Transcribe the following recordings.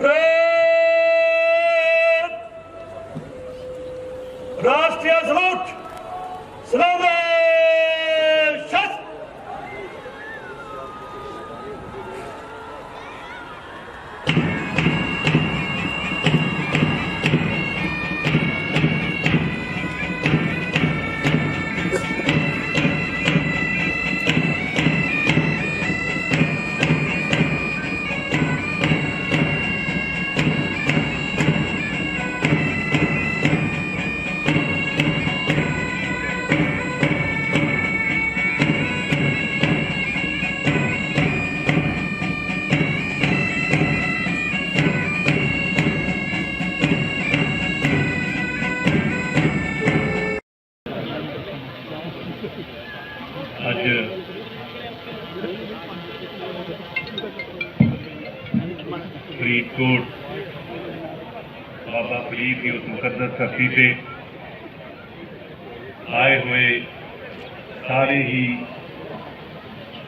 Red! Raष्ट्रीय salute सलाम शस्त्र ਅੱਜ ਫਰੀਦਕੋਟ ਬਾਬਾ ਫਰੀਦ ਦੀ ਉਸ ਮੁਕੱਦਸ ਧਰਤੀ ਤੇ ਆਏ ਹੋਏ ਸਾਰੇ ਹੀ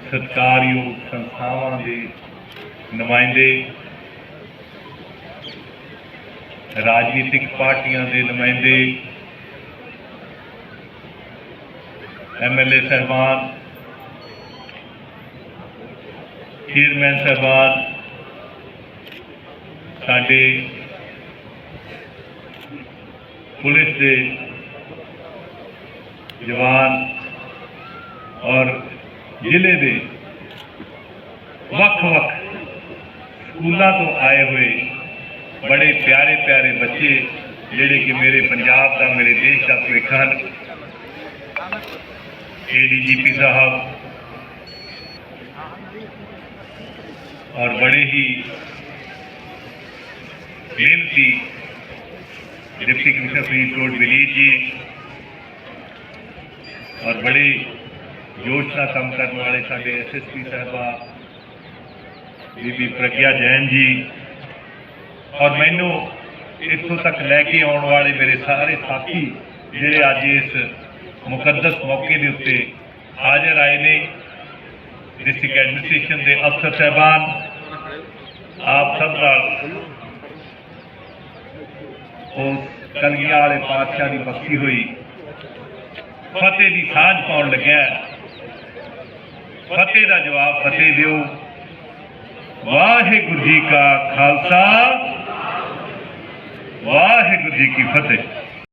ਸਤਿਕਾਰਯੋਗ ਸੰਸਥਾਵਾਂ ਦੇ ਨੁਮਾਇੰਦੇ, ਰਾਜਨੀਤਿਕ ਪਾਰਟੀਆਂ ਦੇ ਨੁਮਾਇੰਦੇ एमएलए साहबान चेयरमैन साहबान साढ़े पुलिस के जवान और ज़िले के वक् वक् स्कूलों तो आए हुए बड़े प्यारे प्यारे बच्चे जेडे कि मेरे पंजाब का मेरे देश का भविखा एडीजीपी साहब और बड़े ही मेहनती डिप्टी कमिश्नर फरीदकोट विनीत जी और बड़े जोश ਨਾਲ ਕੰਮ ਕਰਨ ਵਾਲੇ ਸਾਡੇ ਐਸਐਸਪੀ ਸਾਹਿਬਾ ਬੀਬੀ ਪ੍ਰਗਿਆ ਜੈਨ ਜੀ ਔਰ ਮੈਨੂੰ ਇੱਥੋਂ ਤੱਕ ਲੈ ਕੇ ਆਉਣ ਵਾਲੇ ਮੇਰੇ ਸਾਰੇ ਸਾਥੀ ਜਿਹੜੇ ਅੱਜ ਇਸ ਮੁਕੱਦਸ ਮੌਕੇ ਦੇ ਉੱਤੇ ਹਾਜ਼ਰ ਆਏ ਨੇ। ਡਿਸਟ੍ਰਿਕਟ ਐਡਮਿਨਿਸਟ੍ਰੇਸ਼ਨ ਦੇ ਅਫਸਰ ਸਹਿਬਾਨ, ਆਪ ਸਭ ਨਾਲ ਉਹ ਕਲਗੀਆਂ ਵਾਲੇ ਪਾਤਸ਼ਾਹ ਦੀ ਬਖਸ਼ੀ ਹੋਈ। ਫਤਿਹ ਦੀ ਸਾਂਝ ਪਾਉਣ ਲੱਗਿਆ ਫਤਿਹ ਦਾ ਜਵਾਬ ਫਤਿਹ ਦਿਓ। ਵਾਹਿਗੁਰੂ ਜੀ ਕਾ ਖਾਲਸਾ, ਵਾਹਿਗੁਰੂ ਜੀ ਕੀ ਫਤਿਹ।